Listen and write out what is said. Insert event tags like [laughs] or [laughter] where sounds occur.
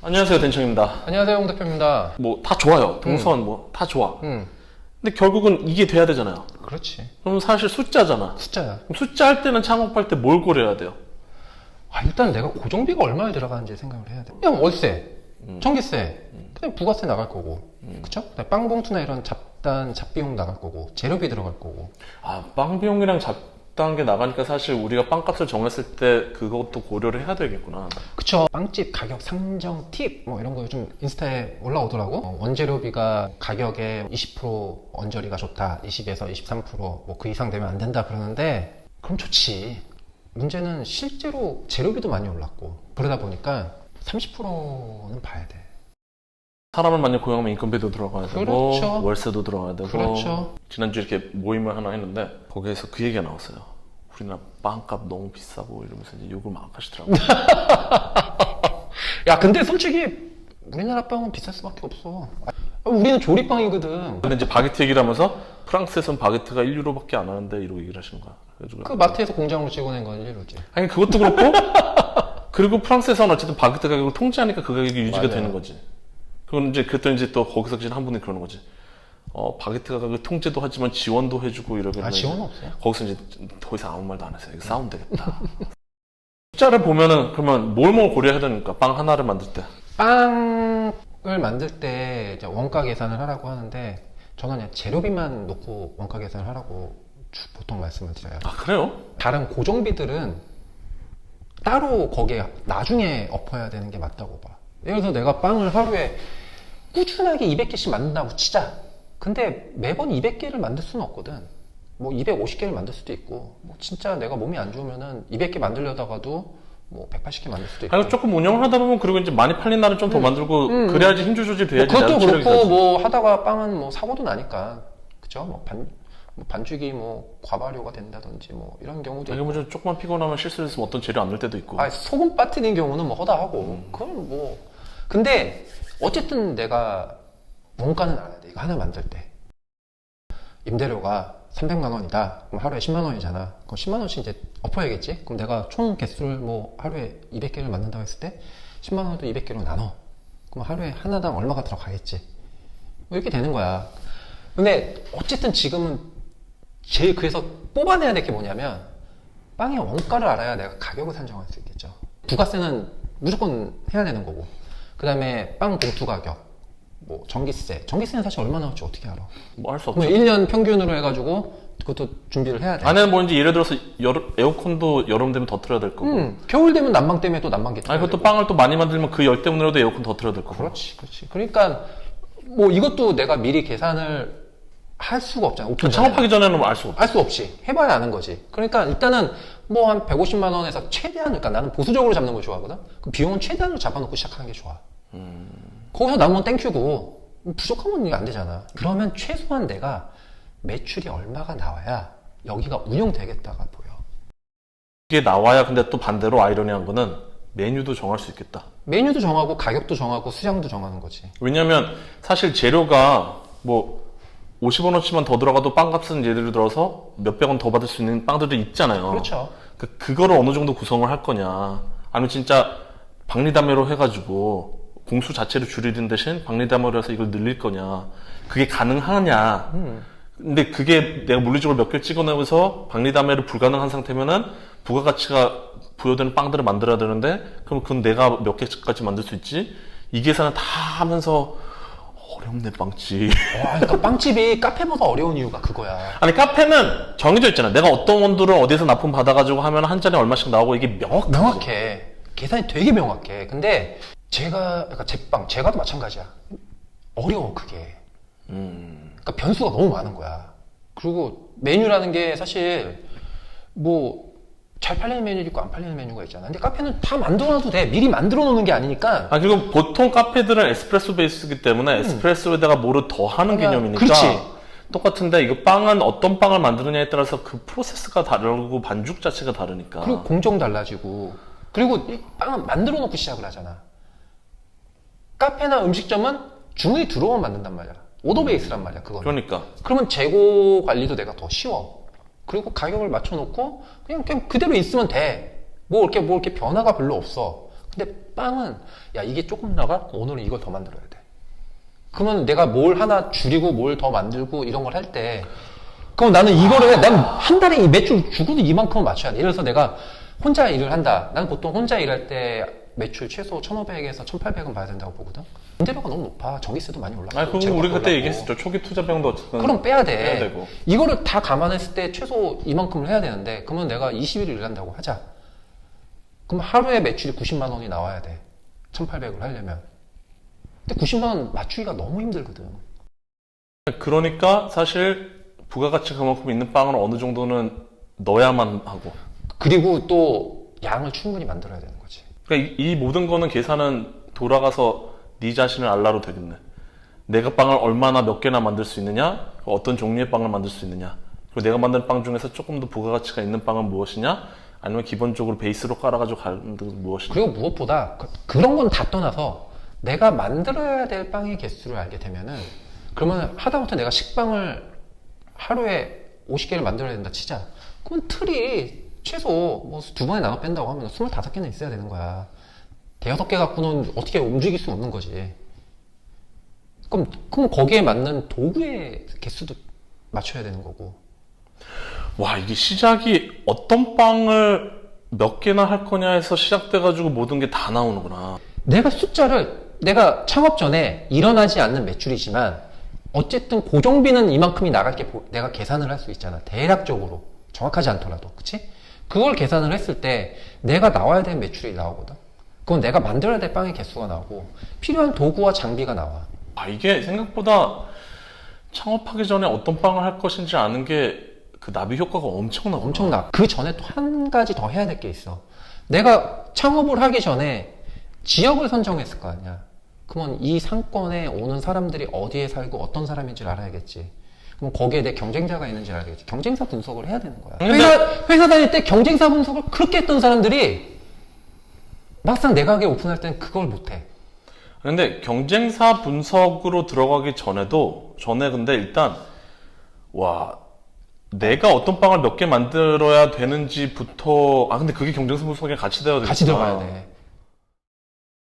안녕하세요 덴청입니다. 안녕하세요, 홍 대표입니다. 뭐 다 좋아요. 동선 뭐 다 좋아. 음, 근데 결국은 이게 돼야 되잖아요. 그렇지. 그럼 사실 숫자잖아. 숫자야. 그럼 숫자 할 때는 창업할 때 뭘 고려해야 돼요? 아, 일단 내가 고정비가 얼마나 들어가는지 생각을 해야 돼. 그냥 월세, 전기세, 그다음에 부가세 나갈 거고, 그쵸? 그다음에 빵봉투나 이런 잡단 잡비용 나갈 거고, 재료비 들어갈 거고. 아, 빵 비용이랑 잡 게 나가니까 사실 우리가 빵값을 정했을 때 그것도 고려를 해야 되겠구나. 그쵸. 빵집 가격 상정 팁, 뭐 이런 거 요즘 인스타에 올라오더라고. 어, 원재료비가 가격에 20% 언저리가 좋다. 20에서 23%뭐 그 이상 되면 안 된다 그러는데, 그럼 좋지. 문제는 실제로 재료비도 많이 올랐고, 그러다 보니까 30%는 봐야 돼. 사람을 많이 고용하면 인건비도 들어가야 되고 그렇죠. 월세도 들어가야 되고 그렇죠. 지난주에 이렇게 모임을 하나 했는데 거기에서 그 얘기가 나왔어요. 우리나라 빵값 너무 비싸고 이러면서 이제 욕을 막 하시더라고요. [laughs] 야, 근데 솔직히 우리나라 빵은 비쌀 수밖에 없어. 아, 우리는 조리빵이거든. 근데 이제 바게트 얘기를 하면서 프랑스에선 바게트가 1유로밖에 안 하는데 이러고 얘기를 하시는 거야. 그래가지고 그 마트에서 공장으로 찍어낸 건 1유로지. 아니 그것도 그렇고 그리고 프랑스에서는 어쨌든 바게트 가격을 통제하니까 그 가격이 유지가 맞아요. 되는 거지. 그건 이제 그랬더니 이제 또 거기서 이제 한 분이 그러는 거지. 어 바게트 가격을 통제도 하지만 지원도 해주고 이러겠네. 아, 지원은 없어요. 거기서 이제 더 이상 아무 말도 안 했어요. 이거 싸우면 되겠다. [laughs] 숫자를 보면은 그러면 뭘 뭘 고려해야 되니까 빵 하나를 만들 때. 빵을 만들 때 이제 원가 계산을 하라고 하는데 저는 그냥 재료비만 놓고 원가 계산을 하라고 주- 보통 말씀을 드려요. 아 그래요? 다른 고정비들은 따로 거기에 나중에 엎어야 되는 게 맞다고 봐. 예를 들어서 내가 빵을 하루에 꾸준하게 200개씩 만든다고 치자. 근데 매번 200개를 만들 수는 없거든. 뭐 250개를 만들 수도 있고, 뭐 진짜 내가 몸이 안 좋으면은 200개 만들려다가도 뭐 180개 만들 수도 있고. 아니 조금 운영을 하다 보면 그리고 이제 많이 팔린 날은 좀더 만들고 음. 그래야지 힘 조절 뭐 돼야지. 그것도 나도 체력이 그렇고 가지. 뭐 하다가 빵은 뭐 사고도 나니까 그죠? 뭐 반, 뭐 반죽이 뭐 과발효가 된다든지 뭐 이런 경우도 이게 있고. 뭐좀 조금만 피곤하면 실수를 했으면 어떤 재료 안 넣을 때도 있고. 아 소금 빠뜨린 경우는 뭐 허다하고 그건 뭐 근데 어쨌든 내가 원가는 알아야 돼. 이거 하나 만들 때. 임대료가 300만 원이다. 그럼 하루에 10만 원이잖아. 그럼 10만 원씩 이제 엎어야겠지? 그럼 내가 총 개수를 뭐 하루에 200개를 만든다고 했을 때 10만 원도 200개로 나눠. 그럼 하루에 하나당 얼마가 들어가겠지? 뭐 이렇게 되는 거야. 근데 어쨌든 지금은 제일 그래서 뽑아내야 될 게 뭐냐면 빵의 원가를 알아야 내가 가격을 산정할 수 있겠죠. 부가세는 무조건 해야 되는 거고. 그 다음에 빵 봉투 가격, 뭐 전기세. 전기세는 사실 얼마 나올지 어떻게 알아? 뭐 할 수 없죠. 그럼 1년 평균으로 해가지고 그것도 준비를 해야 돼. 안에는 뭐 이제 예를 들어서 여름, 에어컨도 여름 되면 더 틀어야 될 거고. 음, 겨울 되면 난방 때문에 또 난방기 아니 틀어야 그것도 되고. 빵을 또 많이 만들면 그 열 때문에라도 에어컨 더 틀어야 될 거고. 그렇지, 그렇지. 그러니까 뭐 이것도 내가 미리 계산을 할 수가 없잖아. 오픈 전에. 창업하기 전에는 알 수 없죠. 알수 없이 해봐야 아는 거지. 그러니까 일단은 뭐 한 150만 원에서 최대한 그러니까 나는 보수적으로 잡는 걸 좋아하거든. 그 비용은 최대한으로 잡아놓고 시작하는 게 좋아. 거기서 남으면 땡큐고 부족하면 안 되잖아. 그러면 최소한 내가 매출이 얼마가 나와야 여기가 운영되겠다가 보여. 이게 나와야 근데 또 반대로 아이러니한 거는 메뉴도 정할 수 있겠다. 메뉴도 정하고 가격도 정하고 수량도 정하는 거지. 왜냐면 사실 재료가 뭐 50원어치만 더 들어가도 빵값은 예를 들어서 몇백 원 더 받을 수 있는 빵들이 있잖아요. 그렇죠. 그, 그거를 어느 정도 구성을 할 거냐. 아니면 진짜 박리담회로 해가지고 공수 자체를 줄이는 대신 박리담회로 해서 이걸 늘릴 거냐. 그게 가능하냐. 근데 그게 내가 물리적으로 몇 개를 찍어내면서 박리담회를 불가능한 상태면은 부가가치가 부여되는 빵들을 만들어야 되는데 그럼 그건 내가 몇 개까지 만들 수 있지? 이 계산을 다 하면서 어렵네 빵집. 와, 그러니까 빵집이 카페보다 어려운 이유가 그거야. 아니 카페는 정해져 있잖아. 내가 어떤 원두를 어디서 납품 받아가지고 하면 한 잔에 얼마씩 나오고 이게 명확. 명확해. 계산이 되게 명확해. 근데 제가, 그러니까 제빵, 제가도 마찬가지야. 어려워, 그게. 그러니까 변수가 너무 많은 거야. 그리고 메뉴라는 게 사실 뭐 잘 팔리는 메뉴 있고 안 팔리는 메뉴가 있잖아. 근데 카페는 다 만들어놔도 돼. 미리 만들어 놓는 게 아니니까. 아 그리고 보통 카페들은 에스프레소 베이스이기 때문에 에스프레소에다가 뭐를 더 하는 그냥 개념이니까. 그렇지. 똑같은데 이거 빵은 어떤 빵을 만드느냐에 따라서 그 프로세스가 다르고 반죽 자체가 다르니까. 그리고 공정 달라지고. 그리고 이 빵은 만들어 놓고 시작을 하잖아. 카페나 음식점은 주문이 들어오면 만든단 말이야. 오더 베이스란 말이야, 그거는. 그러니까 그러면 재고 관리도 내가 더 쉬워. 그리고 가격을 맞춰놓고 그냥, 그냥 그대로 있으면 돼. 뭐 이렇게 뭐 이렇게 변화가 별로 없어. 근데 빵은 야 이게 조금 나가 오늘은 이걸 더 만들어야 돼. 그러면 내가 뭘 하나 줄이고 뭘 더 만들고 이런 걸 할 때 그럼 나는 이거를 해. 난한 달에 이 매출 죽어도 이만큼은 맞춰야 돼. 예를 들어서 내가 혼자 일을 한다. 나는 보통 혼자 일할 때 매출 최소 1,500에서 1,800은 봐야 된다고 보거든. 임대료가 너무 높아. 전기세도 많이. 아니, 그거 재고가 우리 그때 올랐고. 얘기했었죠. 초기 투자 비용도 어쨌든. 그럼 빼야 돼. 빼야 되고. 이거를 다 감안했을 때 최소 이만큼을 해야 되는데, 그러면 내가 20일 일한다고 하자. 그럼 하루에 매출이 90만 원이 나와야 돼. 1,800을 하려면. 근데 90만 원 맞추기가 너무 힘들거든. 그러니까 사실 부가가치가 그만큼 있는 빵을 어느 정도는 넣어야만 하고. 그리고 또 양을 충분히 만들어야 되는. 그러니까 이, 이 모든 거는 계산은 돌아가서 네 자신을 알라로 되겠네. 내가 빵을 얼마나 몇 개나 만들 수 있느냐, 어떤 종류의 빵을 만들 수 있느냐, 그리고 내가 만든 빵 중에서 조금 더 부가가치가 있는 빵은 무엇이냐, 아니면 기본적으로 베이스로 깔아가지고 가는 무엇이냐. 그리고 무엇보다 그, 런 건 다 떠나서 내가 만들어야 될 빵의 개수를 알게 되면은 그러면 하다못해 내가 식빵을 하루에 50개를 만들어야 된다 치자. 그럼 틀이 최소 뭐 두 번에 나눠 뺀다고 하면 25개는 있어야 되는 거야. 대여섯 개 갖고는 어떻게 움직일 수 없는 거지. 그럼, 그럼 거기에 맞는 도구의 개수도 맞춰야 되는 거고. 와, 이게 시작이 어떤 빵을 몇 개나 할 거냐 해서 시작돼가지고 모든 게 다 나오는구나. 내가 숫자를 내가 창업 전에 일어나지 않는 매출이지만 어쨌든 고정비는 이만큼이 나갈 게 보- 내가 계산을 할 수 있잖아 대략적으로 정확하지 않더라도 그치? 그걸 계산을 했을 때 내가 나와야 되는 매출이 나오거든. 그건 내가 만들어야 될 빵의 개수가 나오고 필요한 도구와 장비가 나와. 아, 이게 생각보다 창업하기 전에 어떤 빵을 할 것인지 아는 게 그 나비 효과가 엄청나구나. 엄청나. 그 전에 또 한 가지 더 해야 될 게 있어. 내가 창업을 하기 전에 지역을 선정했을 거 아니야. 그러면 이 상권에 오는 사람들이 어디에 살고 어떤 사람인지를 알아야겠지 그럼 거기에 내 경쟁자가 있는지 알아야겠지. 경쟁사 분석을 해야 되는 거야. 근데- 회사, 회사 다닐 때 경쟁사 분석을 그렇게 했던 사람들이 막상 내 가게 오픈할 때는 그걸 못해. 근데 경쟁사 분석으로 들어가기 전에도 전에 근데 일단 와 내가 어떤 빵을 몇 개 만들어야 되는지부터 아 근데 그게 경쟁사 분석에 같이 되어야 되겠구나. 같이 들어가야 돼